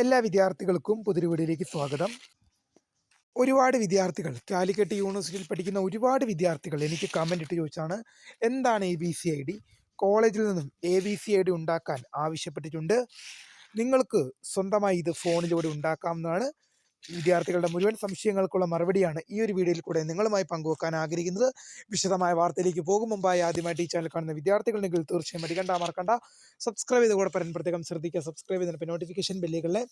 എല്ലാ വിദ്യാർത്ഥികൾക്കും പുതിയൊരു സ്വാഗതം. ഒരുപാട് വിദ്യാർത്ഥികൾ കാലിക്കറ്റ് യൂണിവേഴ്സിറ്റിയിൽ പഠിക്കുന്ന ഒരുപാട് വിദ്യാർത്ഥികൾ എനിക്ക് കമന്റ് ഇട്ട് ചോദിച്ചാണ് എന്താണ് A B C I D കോളേജിൽ നിന്നും A B C I D ഉണ്ടാക്കാൻ ആവശ്യപ്പെട്ടിട്ടുണ്ട്. നിങ്ങൾക്ക് സ്വന്തമായി ഇത് ഫോണിലൂടെ ഉണ്ടാക്കാവുന്നതാണ്. വിദ്യാർത്ഥികളുടെ മുഴുവൻ സംശയങ്ങൾക്കുള്ള മറുപടിയാണ് ഈ ഒരു വീഡിയോയിൽ കൂടെ നിങ്ങളുമായി പങ്കുവെക്കാൻ ആഗ്രഹിക്കുന്നത്. വിശദമായ വാർത്തയിലേക്ക് പോകും. മുമ്പായി ആദ്യമായിട്ട് ഈ ചാനൽ കാണുന്ന വിദ്യാർത്ഥികളുണ്ടെങ്കിൽ തീർച്ചയായും അടിക്കണ്ട മറക്കണ്ട സബ്സ്ക്രൈബ് ചെയ്ത് കൂടെ പറയാൻ പ്രത്യേകം ശ്രദ്ധിക്കുക സബ്സ്ക്രൈബ് ചെയ്തിട്ട് നോട്ടിഫിക്കേഷൻ ബെല്ലുകളിലെ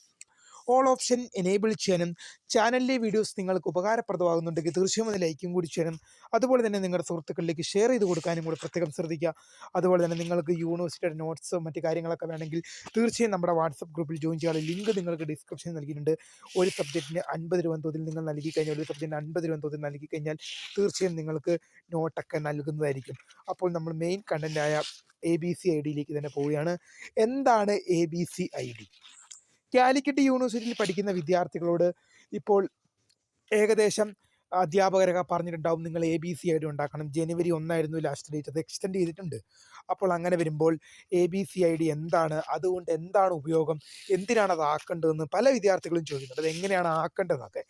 ഓൾ ഓപ്ഷൻ എനേബിൾ ചെയ്യാനും ചാനലിലെ വീഡിയോസ് നിങ്ങൾക്ക് ഉപകാരപ്രദമാകുന്നുണ്ടെങ്കിൽ തീർച്ചയായും ഒന്ന് ലൈക്കും കൂടി ചെയ്യാനും അതുപോലെ തന്നെ നിങ്ങളുടെ സുഹൃത്തുക്കളിലേക്ക് ഷെയർ ചെയ്ത് കൊടുക്കാനും കൂടി പ്രത്യേകം ശ്രദ്ധിക്കുക. അതുപോലെ തന്നെ നിങ്ങൾക്ക് യൂണിവേഴ്സിറ്റിയുടെ നോട്ട്സും മറ്റു കാര്യങ്ങളൊക്കെ വേണമെങ്കിൽ തീർച്ചയായും നമ്മുടെ വാട്സപ്പ് ഗ്രൂപ്പിൽ ജോയിൻ ചെയ്യാനുള്ള ലിങ്ക് നിങ്ങൾക്ക് ഡിസ്ക്രിപ്ഷനിൽ നൽകിയിട്ടുണ്ട്. ഒരു സബ്ജക്റ്റിന് അൻപത് രൂപ തോതിൽ നിങ്ങൾ നൽകി കഴിഞ്ഞാൽ ഒരു സബ്ജക്റ്റിന് അൻപത് രൂപ തോതിൽ നൽകി കഴിഞ്ഞാൽ തീർച്ചയായും നിങ്ങൾക്ക് നോട്ടൊക്കെ നൽകുന്നതായിരിക്കും. അപ്പോൾ നമ്മൾ മെയിൻ കണ്ടന്റായ എ ബി സി ഐ ഡിയിലേക്ക് തന്നെ പോവുകയാണ്. എന്താണ് A B C I D Calicut യൂണിവേഴ്സിറ്റിയിൽ പഠിക്കുന്ന വിദ്യാർത്ഥികളോട് ഇപ്പോൾ ഏകദേശം അധ്യാപകരൊക്കെ പറഞ്ഞിട്ടുണ്ടാവും നിങ്ങൾ A B C I D ഉണ്ടാക്കണം. ജനുവരി ഒന്നായിരുന്നു ലാസ്റ്റ് ഡേറ്റ് അത് എക്സ്റ്റെൻഡ് ചെയ്തിട്ടുണ്ട്. അപ്പോൾ അങ്ങനെ വരുമ്പോൾ A B C I D എന്താണ്? അതുകൊണ്ട് എന്താണ് ഉപയോഗം? എന്തിനാണ് അത് ആക്കേണ്ടതെന്ന് പല വിദ്യാർത്ഥികളും ചോദിക്കുന്നുണ്ട്. അത് എങ്ങനെയാണ് ആക്കേണ്ടതെന്നൊക്കെ.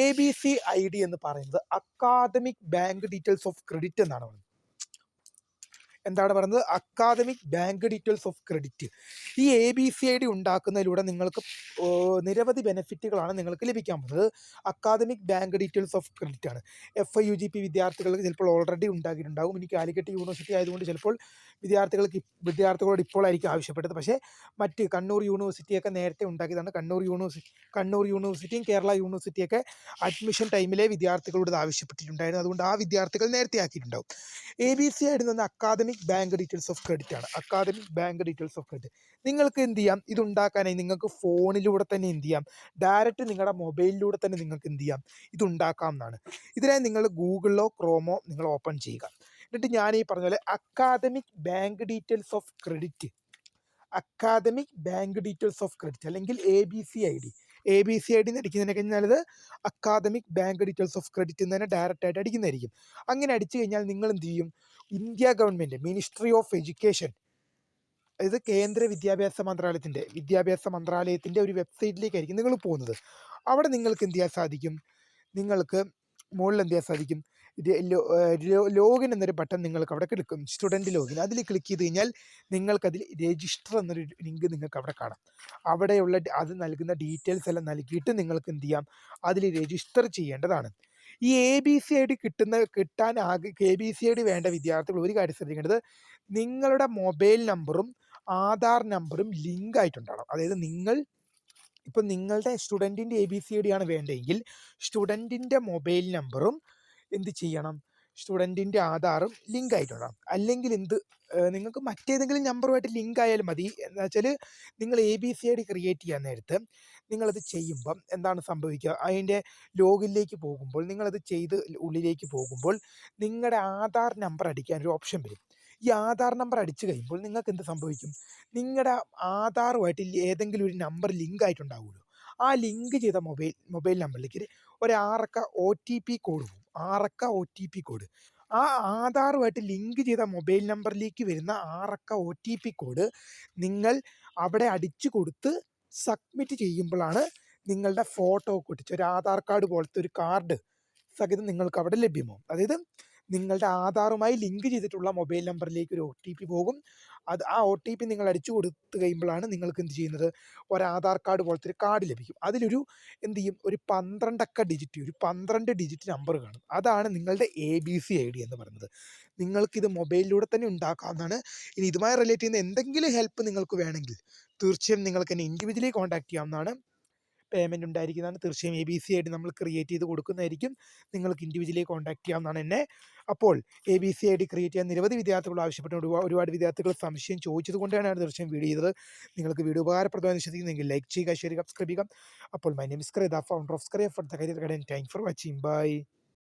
A B C I D എന്ന് പറയുന്നത് academic bank details of credit എന്നാണ് പറയുന്നത്. എന്താണ് പറയുന്നത്? Academic bank details of credit ഈ A B C I D ഉണ്ടാക്കുന്നതിലൂടെ നിങ്ങൾക്ക് നിരവധി ബെനിഫിറ്റുകളാണ് നിങ്ങൾക്ക് ലഭിക്കാൻ പോകുന്നത്. Academic bank details of credit ആണ്. F I U G P വിദ്യാർത്ഥികൾക്ക് ചിലപ്പോൾ ഓൾറെഡി ഉണ്ടാക്കിയിട്ടുണ്ടാകും ഇനി കാലിക്കറ്റ് യൂണിവേഴ്സിറ്റി ആയതുകൊണ്ട് ചിലപ്പോൾ വിദ്യാർത്ഥികൾക്ക് വിദ്യാർത്ഥികളോട് ഇപ്പോഴായിരിക്കും ആവശ്യപ്പെട്ടത്. പക്ഷേ മറ്റ് കണ്ണൂർ യൂണിവേഴ്സിറ്റിയൊക്കെ നേരത്തെ ഉണ്ടാക്കിയതാണ്. കണ്ണൂർ യൂണിവേഴ്സിറ്റി കണ്ണൂർ യൂണിവേഴ്സിറ്റിയും കേരള യൂണിവേഴ്സിറ്റിയൊക്കെ അഡ്മിഷൻ ടൈമിലെ വിദ്യാർത്ഥികളോട് ആവശ്യപ്പെട്ടിട്ടുണ്ടായിരുന്നു. അതുകൊണ്ട് ആ വിദ്യാർത്ഥികൾ നേരത്തെ ആക്കിയിട്ടുണ്ടാവും എ ബി സി ആയിട്ട് academic bank details of credit ആണ്. Academic bank details of credit. നിങ്ങൾക്ക് എന്ത് ചെയ്യാം? ഇത് ഉണ്ടാക്കാനായി നിങ്ങൾക്ക് ഫോണിലൂടെ തന്നെ എന്ത് ചെയ്യാം? ഡയറക്റ്റ് നിങ്ങളുടെ മൊബൈലിലൂടെ തന്നെ നിങ്ങൾക്ക് എന്ത് ചെയ്യാം? ഇത് ഉണ്ടാക്കാം എന്നാണ് ഇതിനായി നിങ്ങൾ ഗൂഗിളിലോ ക്രോമോ നിങ്ങൾ ഓപ്പൺ ചെയ്യുക. എന്നിട്ട് ഞാൻ ഈ പറഞ്ഞ പോലെ academic bank details of credit academic bank details of credit അല്ലെങ്കിൽ A B C I D A B C I D എന്ന് അടിക്കുന്നതിന് കഴിഞ്ഞാൽ academic bank details of credit എന്ന് തന്നെ ഡയറക്റ്റ് ആയിട്ട് അടിക്കുന്നതായിരിക്കും. അങ്ങനെ അടിച്ചു കഴിഞ്ഞാൽ നിങ്ങൾ എന്ത് ചെയ്യും? India government ministry of education അതായത് കേന്ദ്ര വിദ്യാഭ്യാസ മന്ത്രാലയത്തിന്റെ വിദ്യാഭ്യാസ മന്ത്രാലയത്തിന്റെ ഒരു വെബ്സൈറ്റിലേക്കായിരിക്കും നിങ്ങൾ പോകുന്നത്. അവിടെ നിങ്ങൾക്ക് എന്ത് ചെയ്യാൻ സാധിക്കും? നിങ്ങൾക്ക് മുകളിൽ എന്ത് ചെയ്യാൻ സാധിക്കും? ലോഗിൻ എന്നൊരു ബട്ടൺ നിങ്ങൾക്ക് അവിടെ കിടക്കും. Student login. അതിൽ ക്ലിക്ക് ചെയ്ത് കഴിഞ്ഞാൽ നിങ്ങൾക്കതിൽ രജിസ്റ്റർ എന്നൊരു ലിങ്ക് നിങ്ങൾക്ക് അവിടെ കാണാം. അവിടെയുള്ള അത് നൽകുന്ന ഡീറ്റെയിൽസ് എല്ലാം നൽകിയിട്ട് നിങ്ങൾക്ക് എന്ത് ചെയ്യാം? അതിൽ രജിസ്റ്റർ ചെയ്യേണ്ടതാണ്. ഈ A B C I D കിട്ടുന്ന കിട്ടാൻ ആകെ A B C I D വേണ്ട വിദ്യാർത്ഥികൾ ഒരു കാര്യം ശ്രദ്ധിക്കേണ്ടത് നിങ്ങളുടെ മൊബൈൽ നമ്പറും ആധാർ നമ്പറും ലിങ്ക് ആയിട്ടുണ്ടാകണം അതായത് നിങ്ങൾ ഇപ്പം നിങ്ങളുടെ സ്റ്റുഡന്റിന്റെ എ ബി സി ഡി ആണ് വേണ്ടതെങ്കിൽ സ്റ്റുഡന്റിന്റെ മൊബൈൽ നമ്പറും എന്ത് ചെയ്യണം? സ്റ്റുഡന്റിന്റെ ആധാറും ലിങ്ക് ആയിട്ടുണ്ടാകും അല്ലെങ്കിൽ എന്ത് നിങ്ങൾക്ക് മറ്റേതെങ്കിലും നമ്പറുമായിട്ട് ലിങ്ക് ആയാലും മതി. എന്ന് വെച്ചാൽ നിങ്ങൾ A B C I D create ചെയ്യാൻ നേരത്ത് നിങ്ങളത് ചെയ്യുമ്പം എന്താണ് സംഭവിക്കുക? അതിന്റെ ലോഗിലേക്ക് പോകുമ്പോൾ നിങ്ങളത് ചെയ്ത് ഉള്ളിലേക്ക് പോകുമ്പോൾ നിങ്ങളുടെ ആധാർ നമ്പർ അടിക്കാൻ ഒരു ഓപ്ഷൻ വരും. ഈ ആധാർ നമ്പർ അടിച്ചു കഴിയുമ്പോൾ നിങ്ങൾക്ക് എന്ത് സംഭവിക്കും? നിങ്ങളുടെ ആധാറുമായിട്ട് ഏതെങ്കിലും ഒരു നമ്പർ ലിങ്ക് ആയിട്ടുണ്ടാവുമല്ലോ. ആ ലിങ്ക് ചെയ്ത മൊബൈൽ മൊബൈൽ നമ്പറിലേക്ക് ഒരു ആറക്ക ഒ ടി പി കോഡ് പോകും ആറക്ക ഒ ടി പി കോഡ് ആ ആധാറുമായിട്ട് ലിങ്ക് ചെയ്ത മൊബൈൽ നമ്പറിലേക്ക് വരുന്ന ആറക്ക ഒ ടി പി കോഡ് നിങ്ങൾ അവിടെ അടിച്ചു കൊടുത്ത് സബ്മിറ്റ് ചെയ്യുമ്പോഴാണ് നിങ്ങളുടെ ഫോട്ടോ ഒട്ടിച്ച് ഒരു ആധാർ കാർഡ് പോലത്തെ ഒരു കാർഡ് സഹിതം നിങ്ങൾക്ക് അവിടെ ലഭ്യമാവും. അതായത് നിങ്ങളുടെ ആധാറുമായി ലിങ്ക് ചെയ്തിട്ടുള്ള മൊബൈൽ നമ്പറിലേക്ക് ഒരു ഒ ടി പി പോകും. അത് ആ ഒ ടി പി നിങ്ങൾ അടിച്ചു കൊടുത്തു കഴിയുമ്പോഴാണ് നിങ്ങൾക്ക് എന്ത് ചെയ്യുന്നത്? ഒരു ആധാർ കാർഡ് പോലത്തെ ഒരു കാർഡ് ലഭിക്കും. അതിലൊരു എന്ത് ചെയ്യും? ഒരു പന്ത്രണ്ടക്ക ഡിജിറ്റ് ഒരു പന്ത്രണ്ട് ഡിജിറ്റ് നമ്പർ കാണും. അതാണ് നിങ്ങളുടെ A B C I D എന്ന് പറയുന്നത്. നിങ്ങൾക്കിത് മൊബൈലിലൂടെ തന്നെ ഉണ്ടാക്കാവുന്നതാണ്. ഇനി ഇതുമായി റിലേറ്റ് ചെയ്യുന്ന എന്തെങ്കിലും ഹെൽപ്പ് നിങ്ങൾക്ക് വേണമെങ്കിൽ തീർച്ചയായും നിങ്ങൾക്ക് എന്നെ ഇൻഡിവിജ്വലി കോൺടാക്ട് ചെയ്യാവുന്നതാണ്. പേയ്മെന്റ് ഉണ്ടായിരിക്കുന്നതാണ്. തീർച്ചയായും എ ബി സി ആയിട്ട് നമ്മൾ ക്രിയേറ്റ് ചെയ്ത് കൊടുക്കുന്നതായിരിക്കും. നിങ്ങൾക്ക് ഇൻഡിവിജ്വലി കോൺടാക്ട് ചെയ്യാവുന്നതാണ് എന്നെ. അപ്പോൾ A B C I D create ചെയ്യാൻ നിരവധി വിദ്യാർത്ഥികൾ ആവശ്യപ്പെട്ടു. ഒരുപാട് വിദ്യാർത്ഥികൾ സംശയം ചോദിച്ചത് കൊണ്ടാണ് ഞാൻ തീർച്ചയായും വീഡിയോ ചെയ്തത്. നിങ്ങൾക്ക് വീഡിയോ ഉപകാരപ്രദമായി വിശ്വസിക്കുന്നെങ്കിൽ ലൈക്ക് ചെയ്യുക ഷെയർ ചെയ്യുക സബ്സ്ക്രൈബ് ചെയ്യുക. അപ്പോൾ my name is the founder of സ്ക്രേ for the career guidance thank for watching bye